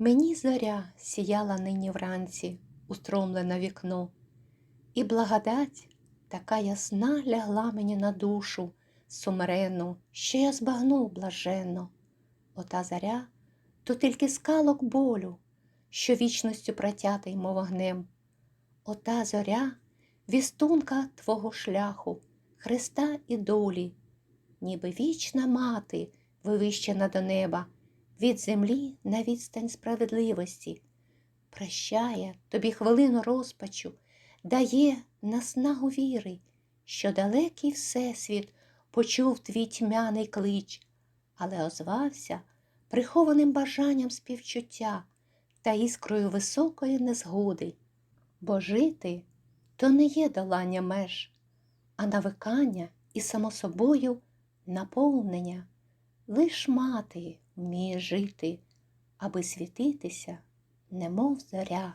Мені зоря сіяла нині вранці, устромлена вікно, і благодать така ясна лягла мені на душу сумрену, що я збагнув блаженно. Ота заря то тільки скалок болю, що вічністю протятий, мов вогнем. Ота зоря вістунка твого шляху, Христа і долі, ніби вічна мати, вивищена до неба, від землі на відстань справедливості, прощає тобі хвилину розпачу, дає наснагу віри, що далекий Всесвіт почув твій тьмяний клич, але озвався прихованим бажанням співчуття та іскрою високої незгоди. Бо жити то не є долання меж, а навикання і само собою наповнення. Лиш мати вміє жити, аби світитися, немов зоря.